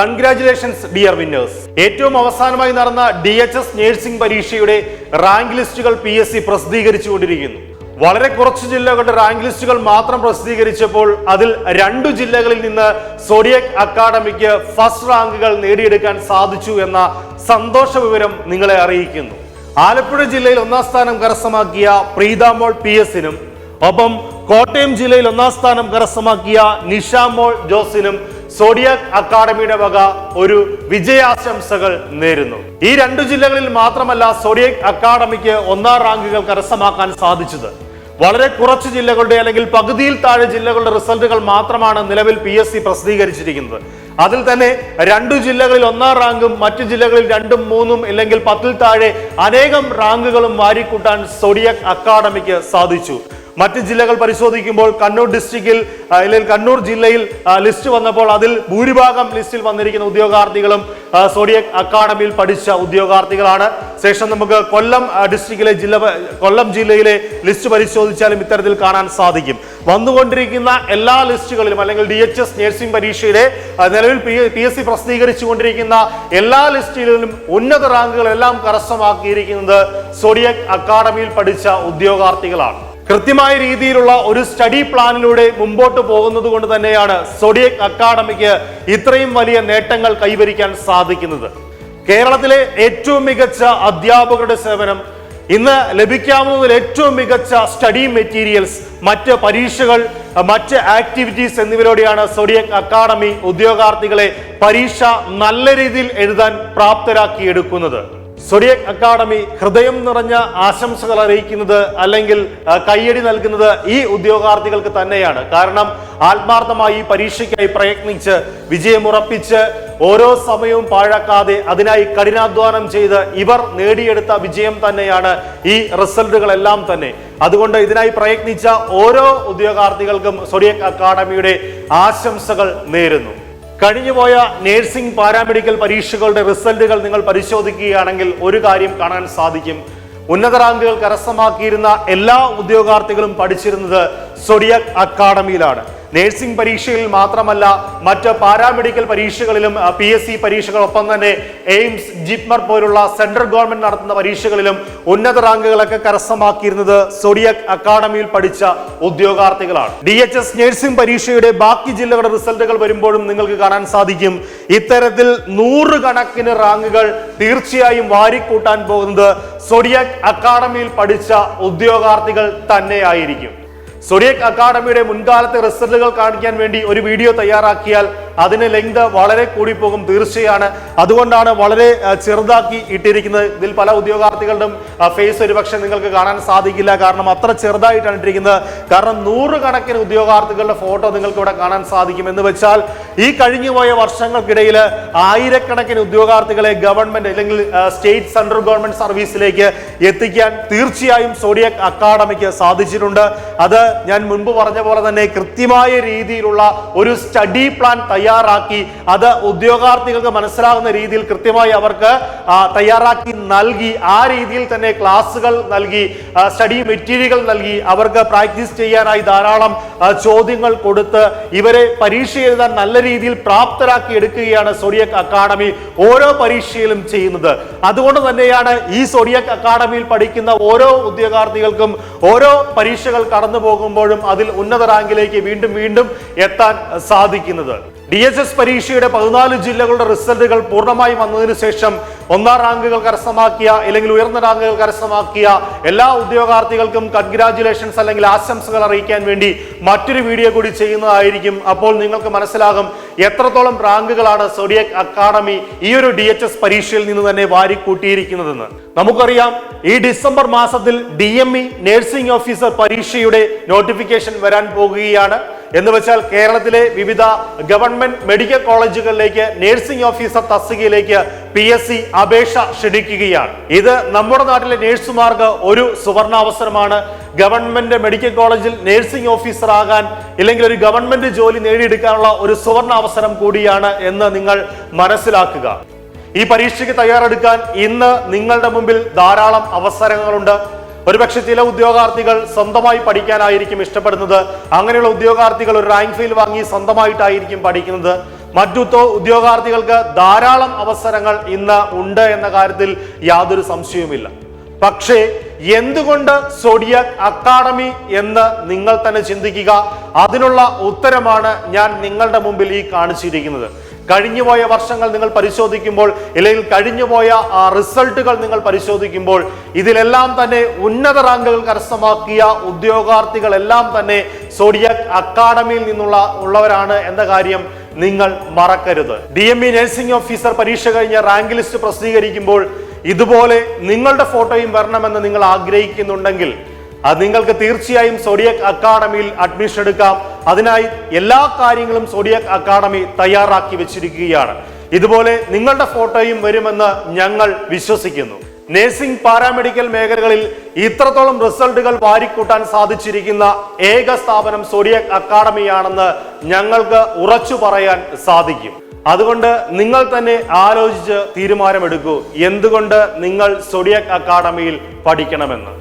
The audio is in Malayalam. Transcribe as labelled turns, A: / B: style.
A: കൺഗ്രാറ്റുലേഷൻസ് ഡിയർ വിന്നേഴ്സ് ഏറ്റവും അവസാനമായി നടന്ന ഡി എച്ച് എസ് നേഴ്സിംഗ് പരീക്ഷയുടെ റാങ്ക് ലിസ്റ്റുകൾ പി എസ് സി പ്രസിദ്ധീകരിച്ചുകൊണ്ടിരിക്കുന്നു. വളരെ കുറച്ച് ജില്ലകളുടെ റാങ്ക് ലിസ്റ്റുകൾ മാത്രം പ്രസിദ്ധീകരിച്ചപ്പോൾ അതിൽ രണ്ടു ജില്ലകളിൽ നിന്ന് സോഡിയക് അക്കാഡമിക്ക് ഫസ്റ്റ് റാങ്കുകൾ നേടിയെടുക്കാൻ സാധിച്ചു എന്ന സന്തോഷ വിവരം നിങ്ങളെ അറിയിക്കുന്നു. ആലപ്പുഴ ജില്ലയിൽ ഒന്നാം സ്ഥാനം കരസ്ഥമാക്കിയ പ്രീതാമോൾ പി എസിനും ഒപ്പം കോട്ടയം ജില്ലയിൽ ഒന്നാം സ്ഥാനം കരസ്ഥമാക്കിയ നിഷാമോൾ ജോസിനും സോഡിയാക് അക്കാഡമിയുടെ വക ഒരു വിജയാശംസകൾ നേരുന്നു. ഈ രണ്ടു ജില്ലകളിൽ മാത്രമല്ല സോഡിയാക് അക്കാഡമിക്ക് ഒന്നാം റാങ്കുകൾ കരസ്ഥമാക്കാൻ സാധിച്ചത്. വളരെ കുറച്ച് ജില്ലകളുടെ അല്ലെങ്കിൽ പകുതിയിൽ താഴെ ജില്ലകളുടെ റിസൾട്ടുകൾ മാത്രമാണ് നിലവിൽ പി എസ് സി പ്രസിദ്ധീകരിച്ചിരിക്കുന്നത്. അതിൽ തന്നെ രണ്ടു ജില്ലകളിൽ ഒന്നാം റാങ്കും മറ്റു ജില്ലകളിൽ രണ്ടും മൂന്നും ഇല്ലെങ്കിൽ പത്തിൽ താഴെ അനേകം റാങ്കുകളും വാരിക്കൂട്ടാൻ സോഡിയക് അക്കാഡമിക്ക് സാധിച്ചു. മറ്റ് ജില്ലകൾ പരിശോധിക്കുമ്പോൾ കണ്ണൂർ ഡിസ്ട്രിക്റ്റിൽ അല്ലെങ്കിൽ കണ്ണൂർ ജില്ലയിൽ ലിസ്റ്റ് വന്നപ്പോൾ അതിൽ ഭൂരിഭാഗം ലിസ്റ്റിൽ വന്നിരിക്കുന്ന ഉദ്യോഗാർത്ഥികളും സോഡിയ സോഡിയക് അക്കാഡമിയിൽ പഠിച്ച ഉദ്യോഗാർത്ഥികളാണ്. ശേഷം നമുക്ക് കൊല്ലം ഡിസ്ട്രിക്റ്റിലെ ജില്ല കൊല്ലം ജില്ലയിലെ ലിസ്റ്റ് പരിശോധിച്ചാലും ഇത്തരത്തിൽ കാണാൻ സാധിക്കും. വന്നുകൊണ്ടിരിക്കുന്ന എല്ലാ ലിസ്റ്റുകളിലും അല്ലെങ്കിൽ ഡി എച്ച് എസ് നഴ്സിംഗ് പരീക്ഷയിലെ നിലവിൽ പി എസ് സി പ്രസിദ്ധീകരിച്ചുകൊണ്ടിരിക്കുന്ന എല്ലാ ലിസ്റ്റുകളിലും ഉന്നത റാങ്കുകളെല്ലാം കരസ്ഥമാക്കിയിരിക്കുന്നത് സോഡിയക് അക്കാഡമിയിൽ പഠിച്ച ഉദ്യോഗാർത്ഥികളാണ്. കൃത്യമായ രീതിയിലുള്ള ഒരു സ്റ്റഡി പ്ലാനിലൂടെ മുമ്പോട്ട് പോകുന്നത് കൊണ്ട് തന്നെയാണ് സോഡിയക് അക്കാഡമിക്ക് ഇത്രയും വലിയ നേട്ടങ്ങൾ കൈവരിക്കാൻ സാധിക്കുന്നത്. കേരളത്തിലെ ഏറ്റവും മികച്ച അധ്യാപകരുടെ സേവനം ഇന്ന് ലഭിക്കാവുന്നതിൽ ഏറ്റവും മികച്ച സ്റ്റഡി മെറ്റീരിയൽസ് മറ്റ് പരീക്ഷകൾ മറ്റ് ആക്ടിവിറ്റീസ് എന്നിവയിലൂടെയാണ് സോഡിയക് അക്കാഡമി ഉദ്യോഗാർത്ഥികളെ പരീക്ഷ നല്ല രീതിയിൽ എഴുതാൻ പ്രാപ്തരാക്കി എടുക്കുന്നത് സൊഡിയക് അക്കാഡമി ഹൃദയം നിറഞ്ഞ ആശംസകൾ അറിയിക്കുന്നത് അല്ലെങ്കിൽ കയ്യടി നൽകുന്നത് ഈ ഉദ്യോഗാർത്ഥികൾക്ക് തന്നെയാണ്. കാരണം ആത്മാർത്ഥമായി പരീക്ഷയ്ക്കായി പ്രയത്നിച്ച് വിജയമുറപ്പിച്ച് ഓരോ സമയവും പാഴാക്കാതെ അതിനായി കഠിനാധ്വാനം ചെയ്ത് ഇവർ നേടിയെടുത്ത വിജയം തന്നെയാണ് ഈ റിസൾട്ടുകളെല്ലാം തന്നെ. അതുകൊണ്ട് ഇതിനായി പ്രയത്നിച്ച ഓരോ ഉദ്യോഗാർത്ഥികൾക്കും സൊഡിയക് അക്കാഡമിയുടെ ആശംസകൾ നേരുന്നു. കഴിഞ്ഞുപോയ നേഴ്സിംഗ് പാരാമെഡിക്കൽ പരീക്ഷകളുടെ റിസൾട്ടുകൾ നിങ്ങൾ പരിശോധിക്കുകയാണെങ്കിൽ ഒരു കാര്യം കാണാൻ സാധിക്കും. ഉന്നത റാങ്കുകൾ കരസ്ഥമാക്കിയിരുന്ന എല്ലാ ഉദ്യോഗാർത്ഥികളും പഠിച്ചിരുന്നത് സൊഡിയക് അക്കാഡമിയിലാണ്. നേഴ്സിംഗ് പരീക്ഷയിൽ മാത്രമല്ല മറ്റ് പാരാമെഡിക്കൽ പരീക്ഷകളിലും പി എസ് സി പരീക്ഷകളൊപ്പം തന്നെ എയിംസ് ജിപ്മർ പോലുള്ള സെൻട്രൽ ഗവൺമെന്റ് നടത്തുന്ന പരീക്ഷകളിലും ഉന്നത റാങ്കുകളൊക്കെ കരസ്ഥമാക്കിയിരുന്നത് സോഡിയക് അക്കാഡമിയിൽ പഠിച്ച ഉദ്യോഗാർത്ഥികളാണ്. ഡി എച്ച് എസ് നഴ്സിംഗ് പരീക്ഷയുടെ ബാക്കി ജില്ലകളുടെ റിസൾട്ടുകൾ വരുമ്പോഴും നിങ്ങൾക്ക് കാണാൻ സാധിക്കും. ഇത്തരത്തിൽ നൂറുകണക്കിന് റാങ്കുകൾ തീർച്ചയായും വാരിക്കൂട്ടാൻ പോകുന്നത് സോഡിയക് അക്കാഡമിയിൽ പഠിച്ച ഉദ്യോഗാർത്ഥികൾ തന്നെയായിരിക്കും. സൊഡിയക് അക്കാഡമിയുടെ മുൻകാലത്തെ റിസൾട്ടുകൾ കാണിക്കാൻ വേണ്ടി ഒരു വീഡിയോ തയ്യാറാക്കിയാൽ അതിന് ലെങ്ത് വളരെ കൂടി പോകും തീർച്ചയാണ്. അതുകൊണ്ടാണ് വളരെ ചെറുതാക്കി ഇട്ടിരിക്കുന്നത്. ഇതിൽ പല ഉദ്യോഗാർത്ഥികളുടെയും ഫേസ് ഒരുപക്ഷെ നിങ്ങൾക്ക് കാണാൻ സാധിക്കില്ല. കാരണം അത്ര ചെറുതായിട്ടാണ് ഇട്ടിരിക്കുന്നത്. കാരണം നൂറുകണക്കിന് ഉദ്യോഗാർത്ഥികളുടെ ഫോട്ടോ നിങ്ങൾക്ക് ഇവിടെ കാണാൻ സാധിക്കും. എന്ന് വെച്ചാൽ ഈ കഴിഞ്ഞുപോയ വർഷങ്ങൾക്കിടയിൽ ആയിരക്കണക്കിന് ഉദ്യോഗാർത്ഥികളെ ഗവൺമെന്റ് അല്ലെങ്കിൽ സ്റ്റേറ്റ് സെൻട്രൽ ഗവൺമെന്റ് സർവീസിലേക്ക് എത്തിക്കാൻ തീർച്ചയായും സോഡിയക് അക്കാഡമിക്ക് സാധിച്ചിട്ടുണ്ട്. അത് ഞാൻ മുൻപ് പറഞ്ഞ പോലെ തന്നെ കൃത്യമായ രീതിയിലുള്ള ഒരു സ്റ്റഡി പ്ലാൻ തയ്യാറാക്കി. അത് ഉദ്യോഗാർത്ഥികൾക്ക് മനസ്സിലാകുന്ന രീതിയിൽ കൃത്യമായി അവർക്ക് തയ്യാറാക്കി നൽകി. ആ രീതിയിൽ തന്നെ ക്ലാസ്സുകൾ നൽകി സ്റ്റഡി മെറ്റീരിയലുകൾ നൽകി. അവർക്ക് പ്രാക്ടീസ് ചെയ്യാനായി ധാരാളം ചോദ്യങ്ങൾ കൊടുത്ത് ഇവരെ പരീക്ഷ എഴുതാൻ നല്ല രീതിയിൽ പ്രാപ്തരാക്കി എടുക്കുകയാണ് സോഡിയക് അക്കാഡമി ഓരോ പരീക്ഷയിലും ചെയ്യുന്നത്. അതുകൊണ്ട് തന്നെയാണ് ഈ സോഡിയക് അക്കാഡമിയിൽ പഠിക്കുന്ന ഓരോ ഉദ്യോഗാർത്ഥികൾക്കും ഓരോ പരീക്ഷകൾ കടന്നു പോകുമ്പോഴും അതിൽ ഉന്നത റാങ്കിലേക്ക് വീണ്ടും വീണ്ടും എത്താൻ സാധിക്കുന്നത്. ഡി എസ് എസ് പരീക്ഷയുടെ പതിനാല് ജില്ലകളുടെ റിസൾട്ടുകൾ പൂർണമായി വന്നതിന് ശേഷം ഒന്നാം റാങ്കുകൾ കരസ്ഥമാക്കിയ അല്ലെങ്കിൽ ഉയർന്ന റാങ്കുകൾ കരസ്ഥമാക്കിയ എല്ലാ ഉദ്യോഗാർത്ഥികൾക്കും കൺഗ്രാജുലേഷൻസ് അല്ലെങ്കിൽ ആശംസകൾ അറിയിക്കാൻ വേണ്ടി മറ്റൊരു വീഡിയോ കൂടി ചെയ്യുന്നതായിരിക്കും. അപ്പോൾ നിങ്ങൾക്ക് മനസ്സിലാകും എത്രത്തോളം റാങ്കുകളാണ് സോഡിയക് അക്കാഡമി ഈ ഒരു ഡി എച്ച് എസ് പരീക്ഷയിൽ നിന്ന് തന്നെ വാരിക്കൂട്ടിയിരിക്കുന്നതെന്ന്. നമുക്കറിയാം ഈ ഡിസംബർ മാസത്തിൽ D M E nursing officer പരീക്ഷയുടെ നോട്ടിഫിക്കേഷൻ വരാൻ പോകുകയാണ്. എന്ന് വെച്ചാൽ കേരളത്തിലെ വിവിധ ഗവൺമെന്റ് മെഡിക്കൽ കോളേജുകളിലേക്ക് നഴ്സിംഗ് ഓഫീസർ തസ്തികയിലേക്ക് പി എസ് സി അപേക്ഷ ക്ഷണിക്കുകയാണ്. ഇത് നമ്മുടെ നാട്ടിലെ നഴ്സുമാർക്ക് ഒരു സുവർണാവസരമാണ്. ഗവൺമെന്റ് മെഡിക്കൽ കോളേജിൽ നഴ്സിംഗ് ഓഫീസർ ആകാൻ ഇല്ലെങ്കിൽ ഒരു ഗവൺമെന്റ് ജോലി നേടിയെടുക്കാനുള്ള ഒരു സുവർണ അവസരം കൂടിയാണ് എന്ന് നിങ്ങൾ മനസ്സിലാക്കുക. ഈ പരീക്ഷയ്ക്ക് തയ്യാറെടുക്കാൻ ഇന്ന് നിങ്ങളുടെ മുമ്പിൽ ധാരാളം അവസരങ്ങളുണ്ട്. ഒരുപക്ഷെ ചില ഉദ്യോഗാർത്ഥികൾ സ്വന്തമായി പഠിക്കാനായിരിക്കും ഇഷ്ടപ്പെടുന്നത്. അങ്ങനെയുള്ള ഉദ്യോഗാർത്ഥികൾ ഒരു റാങ്ക് ഫീൽ വാങ്ങി സ്വന്തമായിട്ടായിരിക്കും പഠിക്കുന്നത്. മറ്റു ഉദ്യോഗാർത്ഥികൾക്ക് ധാരാളം അവസരങ്ങൾ ഇന്ന് ഉണ്ട് എന്ന കാര്യത്തിൽ യാതൊരു സംശയവുമില്ല. പക്ഷേ എന്തുകൊണ്ട് സോഡിയാക് അക്കാഡമി എന്ന് നിങ്ങൾ തന്നെ ചിന്തിക്കുക? അതിനുള്ള ഉത്തരമാണ് ഞാൻ നിങ്ങളുടെ മുമ്പിൽ ഈ കാണിച്ചിരിക്കുന്നത്. കഴിഞ്ഞുപോയ വർഷങ്ങൾ നിങ്ങൾ പരിശോധിക്കുമ്പോൾ അല്ലെങ്കിൽ കഴിഞ്ഞുപോയ റിസൾട്ടുകൾ നിങ്ങൾ പരിശോധിക്കുമ്പോൾ ഇതിലെല്ലാം തന്നെ ഉന്നത റാങ്കുകൾ കരസ്ഥമാക്കിയ ഉദ്യോഗാർത്ഥികളെല്ലാം തന്നെ സോഡിയാക് അക്കാഡമിയിൽ നിന്നുള്ള ഉള്ളവരാണ് എന്ന കാര്യം നിങ്ങൾ മറക്കരുത്. D M E nursing officer പരീക്ഷ കഴിഞ്ഞ റാങ്ക് ലിസ്റ്റ് പ്രസിദ്ധീകരിക്കുമ്പോൾ ഇതുപോലെ നിങ്ങളുടെ ഫോട്ടോയും വരണമെന്ന് നിങ്ങൾ ആഗ്രഹിക്കുന്നുണ്ടെങ്കിൽ അത് നിങ്ങൾക്ക് തീർച്ചയായും സോഡിയക് അക്കാഡമിയിൽ അഡ്മിഷൻ എടുക്കാം. അതിനായി എല്ലാ കാര്യങ്ങളും സോഡിയക് അക്കാഡമി തയ്യാറാക്കി വെച്ചിരിക്കുകയാണ്. ഇതുപോലെ നിങ്ങളുടെ ഫോട്ടോയും വരുമെന്ന് ഞങ്ങൾ വിശ്വസിക്കുന്നു. നേഴ്സിംഗ് പാരാമെഡിക്കൽ മേഖലകളിൽ ഇത്രത്തോളം റിസൾട്ടുകൾ വാരിക്കൂട്ടാൻ സാധിച്ചിരിക്കുന്ന ഏക സ്ഥാപനം സോഡിയക് അക്കാഡമിയാണെന്ന് ഞങ്ങൾക്ക് ഉറച്ചു പറയാൻ സാധിക്കും. അതുകൊണ്ട് നിങ്ങൾ തന്നെ ആലോചിച്ച് തീരുമാനമെടുക്കൂ. എന്തുകൊണ്ട് നിങ്ങൾ സോഡിയക് അക്കാഡമിയിൽ പഠിക്കണമെന്ന്.